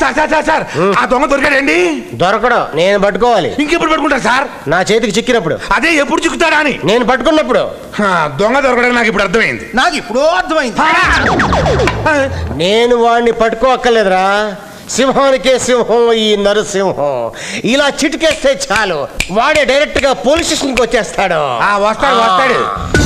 Sir sir sir sir. ఆ దొంగ దొరికాడండి దొరకడం. నేను పట్టుకోవాలి. ఇంకెప్పుడు పట్టుకుంటారు సార్? నా చేతికి చిక్కినప్పుడు. అదే ఎప్పుడు చిక్కుతాడా అని. నేను పట్టుకున్నప్పుడు. హా, దొంగ దొరకడం నాకు ఇప్పుడు అర్థమైంది. నాకు ఇప్పుడు అర్థమైంది. నేను వాడిని పట్టుకోక్కర్లేదురా. సింహానికే సింహం ఈ నరసింహం. ఇలా చిటికేస్తే చాలు. వాడే డైరెక్ట్గా పోలీస్ స్టేషన్కి వచ్చేస్తాడు. ఆ, వస్తాడు వస్తాడు.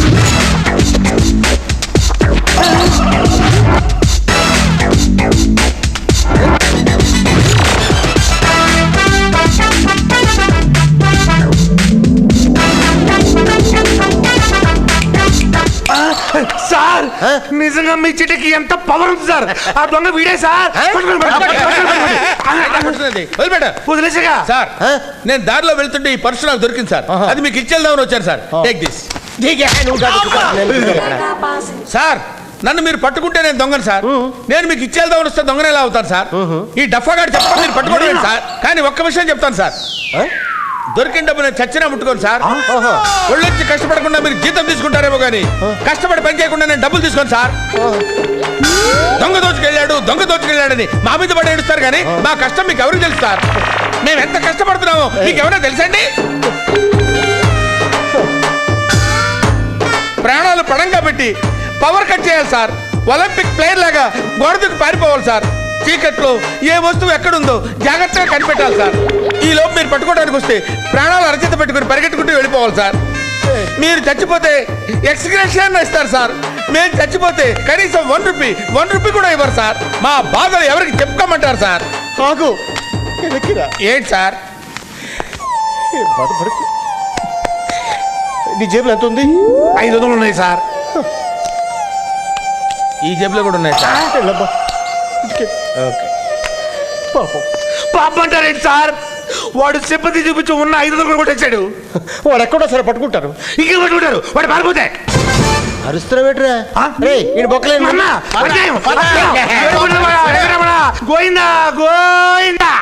సార్? నిజంగా మీ చిటికి ఎంత పవర్ ఉంది సార్. ఆ దొంగ వీడే సార్. వదిలేసగా. సార్? నేను దారిలో వెళ్తుంటే ఈ పర్సు నాకు దొరికింది సార్. అది మీకు ఇచ్చేద్దామని వచ్చాను సార్. Take this. సార్ నన్ను మీరు పట్టుకుంటే నేను దొంగను సార్. నేను మీకు ఇచ్చేద్దామని వస్తే దొంగనే ఎలా అవుతాను సార్? ఈ డఫాగాడు చెప్పడం మీరు పట్టుకోవడం సార్? కానీ ఒక్క విషయం చెప్తాను సార్? దొరికిన డబ్బు నేను చచ్చినా ముట్టుకోను సార్. ఓహో. ఒళ్ళొచ్చి కష్టపడకుండా మీరు జీతం తీసుకుంటారేమో కానీ కష్టపడి పని చేయకుండా నేను డబ్బులు తీసుకోను సార్. దొంగ దోచుకెళ్ళాడు దొంగ దోచుకెళ్ళాడని మా మీద పడి ఏడుస్తారు కానీ మా కష్టం మీకు ఎవరికి తెలుసు సార్? మేము ఎంత కష్టపడుతున్నామో మీకు ఎవరైనా తెలుసండి? ప్రాణాలు పడంగా పెట్టి పవర్ కట్ చేయాలి సార్. ఒలింపిక్ ప్లేయర్ లాగా గోడకు పారిపోవాలి సార్. చీకట్లో ఏ వస్తువు ఎక్కడుందో జాగ్రత్తగా కనిపెట్టాలి సార్. ఈ లోపు మీరు పట్టుకోవడానికి వస్తే ప్రాణాలు అరచేత పెట్టుకుని పరిగెట్టుకుంటూ వెళ్ళిపోవాలి సార్. మీరు చచ్చిపోతే ఎక్స్గ్రేషన్ ఇస్తారు సార్. మేము చచ్చిపోతే కనీసం వన్ రూపీ వన్ రూపీ కూడా ఇవ్వరు సార్. మా బాధలు ఎవరికి చెప్పుకోమంటారు సార్? వెనక్కిరా. ఏంటి సార్? బాధపడకు. నీ జేబులో ఎంత ఉంది? ఐదు వందలు ఉన్నాయి సార్. ఈ జేబులో కూడా ఉన్నాయి సార్. ఓకే. పాపం. సార్? వాడు సింపతి చూపించి ఉన్న ఐదు వందలు కూడా కొట్టేశాడు. వాడు ఎక్కడో సరే పట్టుకుంటారు. ఇంకేం పట్టుకుంటారు వాడు పారిపోతే. అరుస్తున్నావేట్రా ఆ? రే ఈ బొక్కలేని అన్నా, అన్యాయం, అన్యాయం. గోవిందా గోవిందా.